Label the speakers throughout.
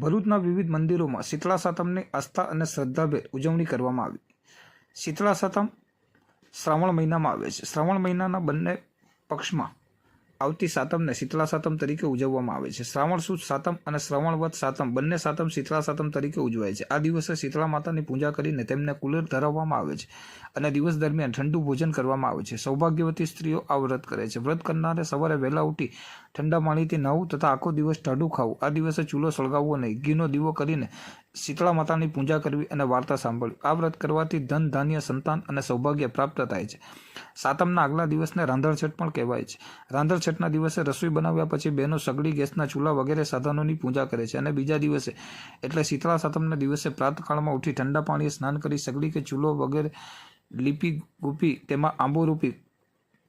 Speaker 1: ભરૂચના વિવિધ મંદિરોમાં શીતળા સાતમની આસ્થા અને શ્રદ્ધાભેર ઉજવણી કરવામાં આવી. શીતળા સાતમ શ્રાવણ મહિનામાં આવે છે. શ્રાવણ મહિનાના બંને પક્ષમાં આવતી સાતમને શીતળા સાતમ તરીકે ઉજવવામાં આવે છે. શ્રાવણ સુદ સાતમ અને શ્રાવણ વદ સાતમ બંને સાતમ શીતળા સાતમ તરીકે ઉજવાય છે. આ દિવસે શીતળા માતાની પૂજા કરીને તેમને કુલર ધરાવવામાં આવે છે અને દિવસ દરમિયાન ઠંડુ ભોજન કરવામાં આવે છે. સૌભાગ્યવતી સ્ત્રીઓ આ વ્રત કરે છે. વ્રત કરનારે સવારે વહેલા ઉઠી ઠંડા પાણીથી નહાવું તથા આખો દિવસ ટાઢું ખાવું. આ દિવસે ચૂલો સળગાવવો નહીં. ઘીનો દીવો કરીને શીતળા માતાની પૂજા કરવી અને વાર્તા સાંભળવી. આ વ્રત કરવાથી ધન, ધાન્ય, સંતાન અને સૌભાગ્ય પ્રાપ્ત થાય છે. સાતમના આગલા દિવસને રાંધણછઠ પણ કહેવાય છે. રાંધણછઠના દિવસે રસોઈ બનાવ્યા પછી બહેનો સગડી, ગેસના ચૂલા વગેરે સાધનોની પૂજા કરે છે અને બીજા દિવસે, એટલે શીતળા સાતમના દિવસે પ્રાતકાળમાં ઉઠી ઠંડા પાણીએ સ્નાન કરી સગડી કે ચૂલો વગેરે લીપી ગુપી તેમાં આંબોરૂપી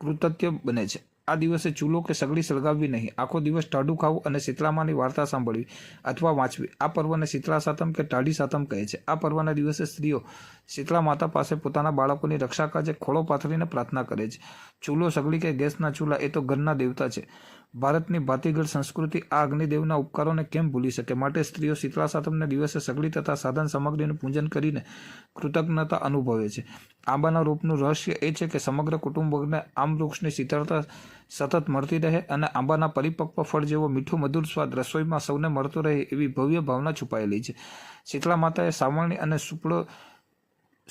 Speaker 1: કૃતત્ય બને છે. આ દિવસે ચૂલો કે સગડી સળગાવવી નહીં. આખો દિવસ ટાઢું ખાવું અને શીતળામાની વાર્તા સાંભળવી અથવા વાંચવી. આ પર્વને શીતળા સાતમ કે ટાઢી સાતમ કહે છે. આ પર્વના દિવસે સ્ત્રીઓ શીતળા માતા પાસે પોતાના બાળકોની રક્ષા કાજે ખોળો પાથરીને પ્રાર્થના કરે છે. ચૂલો સગડી કે ગેસના ચૂલા એ તો ઘરના દેવતા છે. ભારતની ભાતીગળ સંસ્કૃતિ આ અગ્નિદેવના ઉપકારોને કેમ ભૂલી શકે? માટે સ્ત્રીઓ શીતળા સાતમને દિવસે સગડી તથા સાધન સામગ્રીનું પૂજન કરીને કૃતજ્ઞતા અનુભવે છે. આંબાના રૂપનું રહસ્ય એ છે કે સમગ્ર કુટુંબને આમ વૃક્ષની શીતળતા સતત મળતી રહે અને આંબાના પરિપક્વ ફળ જેવો મીઠું મધુર સ્વાદ રસોઈમાં સૌને મળતો રહે એવી ભવ્ય ભાવના છુપાયેલી છે. શીતળા માતાએ સાવરણી અને સુપડો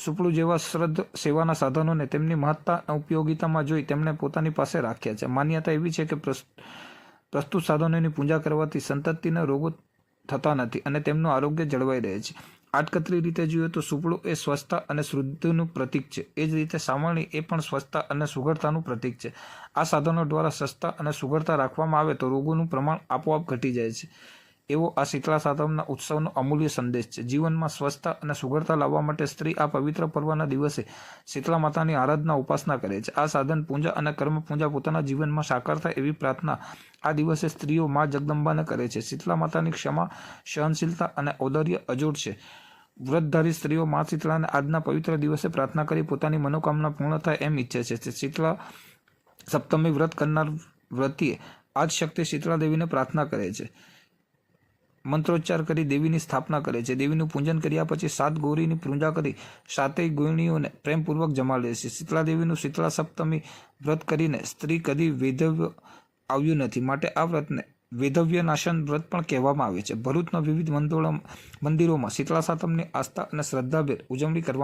Speaker 1: સુપડું જેવા શ્રદ્ધ સેવાના સાધનોને તેમની મહત્તા ઉપયોગિતામાં જોઈ તેમણે પોતાની પાસે રાખ્યા છે. માન્યતા એવી છે કે પ્રસ- પ્રસ્તુત સાધનોની પૂજા કરવાથી સંતતિના રોગો થતા નથી અને તેમનું આરોગ્ય જળવાઈ રહે છે. આટકતરી રીતે જોઈએ તો સુપડું એ સ્વચ્છતા અને શુદ્ધિનું પ્રતીક છે. એ જ રીતે સાવરણી એ પણ સ્વચ્છતા અને સુઘડતાનું પ્રતીક છે. આ સાધનો દ્વારા સસ્તા અને સુઘડતા રાખવામાં આવે તો રોગોનું પ્રમાણ આપોઆપ ઘટી જાય છે. એવો આ શીતળા સાતમના ઉત્સવનો અમૂલ્ય સંદેશ છે. જીવનમાં સ્વચ્છતા અને સુઘડતા લાવવા માટે સ્ત્રી આ પવિત્ર પર્વના દિવસે શીતળા માતાની આરાધના ઉપાસના કરે છે. આ સાધન પૂજા અને કર્મ પૂજા પોતાના જીવનમાં સાકાર થાય એવી પ્રાર્થના આ દિવસે સ્ત્રીઓ મા જગદંબાને કરે છે. શીતળા માતાની ક્ષમા, સહનશીલતા અને ઔદર્ય અજોડ છે. વ્રતધારી સ્ત્રીઓ મા શીતળાને આજના પવિત્ર દિવસે પ્રાર્થના કરી પોતાની મનોકામના પૂર્ણ થાય એમ ઈચ્છે છે. શીતળા સપ્તમી વ્રત કરનાર વ્રતીએ આજ શક્તિ શીતળા દેવીને પ્રાર્થના કરે છે. મંત્રોચ્ચાર કરી દેવીની સ્થાપના કરે છે. દેવીનું પૂજન કર્યા પછી સાત ગૌરીની પૂજા કરી સાતેય ગોળીઓને પ્રેમપૂર્વક જમાડે છે. શીતળા દેવીનું શીતળા સપ્તમી વ્રત કરીને સ્ત્રી કદી વેધવ્ય આવ્યું નથી. માટે આ વ્રતને વેધવ્ય નાશન વ્રત પણ કહેવામાં આવે છે. ભરૂચના વિવિધ મંદિરો મંદિરોમાં શીતળા સાતમની આસ્થા અને શ્રદ્ધાભેર ઉજવણી કરવામાં